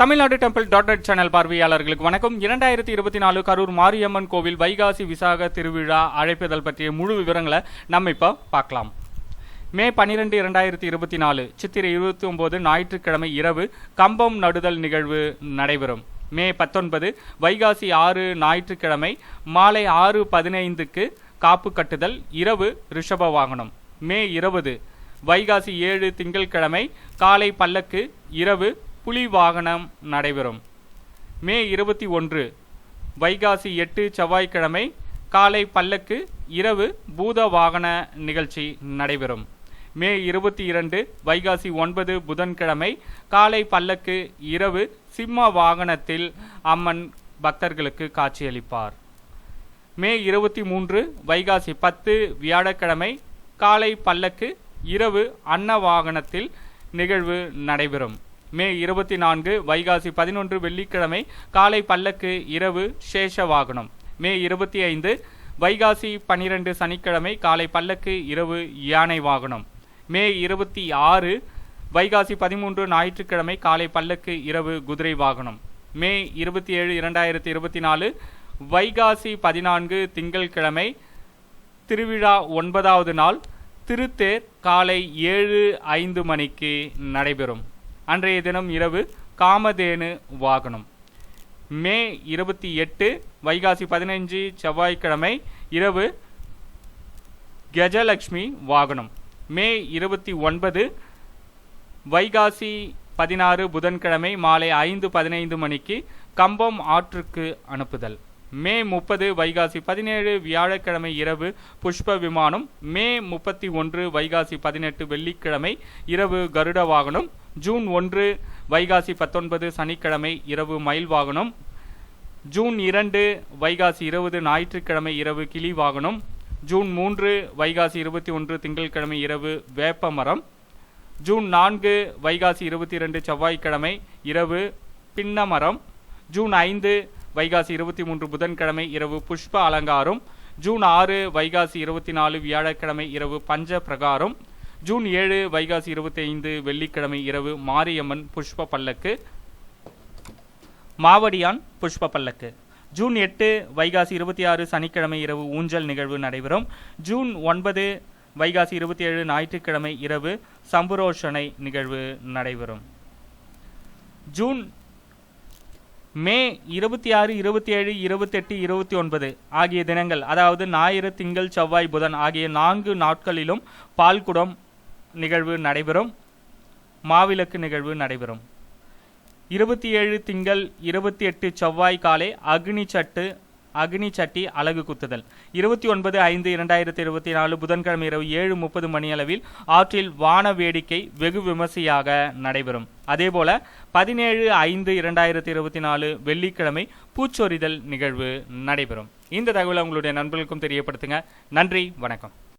Tamil Nadu temple dot net channel பார்வையாளர்களுக்கு வணக்கம். இரண்டாயிரத்தி இருபத்தி நாலு கரூர் மாரியம்மன் கோவில் வைகாசி விசாக திருவிழா அழைப்புதல் பற்றிய முழு விவரங்களை நம்ம இப்போ பார்க்கலாம். மே பன்னிரெண்டு இரண்டாயிரத்தி இருபத்தி நாலு சித்திரை இருபத்தி ஒன்பது ஞாயிற்றுக்கிழமை இரவு கம்பம் நடுதல் நிகழ்வு நடைபெறும். மே பத்தொன்பது வைகாசி ஆறு ஞாயிற்றுக்கிழமை மாலை ஆறு பதினைந்துக்கு காப்பு கட்டுதல் இரவு ரிஷப வாகனம். மே இருபது வைகாசி ஏழு திங்கட்கிழமை காலை பல்லக்கு இரவு புலி வாகனம் நடைபெறும். மே இருபத்தி ஒன்று வைகாசி எட்டு செவ்வாய்க்கிழமை காலை பல்லக்கு இரவு பூத வாகன நிகழ்ச்சி நடைபெறும். மே இருபத்தி இரண்டு வைகாசி ஒன்பது புதன்கிழமை காலை பல்லக்கு இரவு சிம்ம வாகனத்தில் அம்மன் பக்தர்களுக்கு காட்சியளிப்பார். மே இருபத்தி மூன்று வைகாசி பத்து வியாழக்கிழமை காலை பல்லக்கு இரவு அன்ன வாகனத்தில் நிகழ்வு நடைபெறும். மே இருபத்தி நான்கு வைகாசி பதினொன்று வெள்ளிக்கிழமை காலை பல்லக்கு இரவு சேஷ வாகனம் மே இருபத்தி ஐந்து வைகாசி பனிரெண்டு சனிக்கிழமை காலை பல்லக்கு இரவு யானை வாகனம் மே இருபத்தி ஆறு வைகாசி பதிமூன்று ஞாயிற்றுக்கிழமை காலை பல்லக்கு இரவு குதிரை வாகனம் மே இருபத்தி ஏழு இரண்டாயிரத்தி இருபத்தி நாலு வைகாசி பதினான்கு திங்கள்கிழமை திருவிழா ஒன்பதாவது நாள் திருத்தேர் காலை ஏழு ஐந்து மணிக்கு நடைபெறும். அன்றைய தினம் இரவு காமதேனு வாகனம். மே இருபத்தி எட்டு வைகாசி பதினைஞ்சு செவ்வாய்க்கிழமை இரவு கஜலக்ஷ்மி வாகனம். மே இருபத்தி ஒன்பது வைகாசி பதினாறு புதன்கிழமை மாலை ஐந்து பதினைந்து மணிக்கு கம்பம் ஆற்றுக்கு அனுப்புதல். மே முப்பது வைகாசி பதினேழு வியாழக்கிழமை இரவு புஷ்ப விமானம் மே முப்பத்தி ஒன்று வைகாசி பதினெட்டு வெள்ளிக்கிழமை இரவு கருட வாகனம் ஜூன் ஒன்று வைகாசி பத்தொன்பது சனிக்கிழமை இரவு மயில் வாகனம் ஜூன் இரண்டு வைகாசி இருபது ஞாயிற்றுக்கிழமை இரவு கிளி வாகனம் ஜூன் மூன்று வைகாசி இருபத்தி ஒன்று திங்கட்கிழமை இரவு வேப்ப மரம் ஜூன் நான்கு வைகாசி இருபத்தி இரண்டு செவ்வாய்க்கிழமை இரவு பின்னமரம் ஜூன் ஐந்து வைகாசி இருபத்தி மூன்று புதன்கிழமை இரவு புஷ்ப அலங்காரம். ஜூன் ஆறு வைகாசி இருபத்தி நாலு வியாழக்கிழமை இரவு பஞ்ச பிரகாரம். ஜூன் ஏழு வைகாசி இருபத்தி ஐந்து வெள்ளிக்கிழமை இரவு மாரியம்மன் புஷ்ப பல்லக்கு. மாவடியான் புஷ்ப பல்லக்கு. ஜூன் எட்டு வைகாசி இருபத்தி ஆறு சனிக்கிழமை இரவு ஊஞ்சல் நிகழ்வு நடைபெறும். ஜூன் ஒன்பது வைகாசி இருபத்தி ஏழு ஞாயிற்றுக்கிழமை இரவு சம்புரோஷனை நிகழ்வு நடைபெறும். ஜூன் மே இருபத்தி ஆறு இருபத்தி ஏழு இருபத்தெட்டு இருபத்தி ஒன்பது ஆகிய தினங்கள் அதாவது ஞாயிறு திங்கள் செவ்வாய் புதன் ஆகிய நான்கு நாட்களிலும் பால்குடம் நிகழ்வு நடைபெறும். மாவிளக்கு நிகழ்வு நடைபெறும். இருபத்தி ஏழு திங்கள் இருபத்தி எட்டு செவ்வாய் காலை அக்னி சட்டு அக்னி சட்டி அலகு குத்துதல். இருபத்தி ஒன்பது ஐந்து இரண்டாயிரத்தி இருபத்தி நாலு புதன்கிழமை இரவு ஏழு முப்பது மணியளவில் ஆற்றில் வான வேடிக்கை வெகு விமர்சையாக நடைபெறும். அதேபோல பதினேழு ஐந்து இரண்டாயிரத்தி இருபத்தி நாலு வெள்ளிக்கிழமை பூச்சொரிதல் நிகழ்வு நடைபெறும். இந்த தகவலை உங்களுடைய நண்பர்களுக்கும் தெரியப்படுத்துங்க. நன்றி வணக்கம்.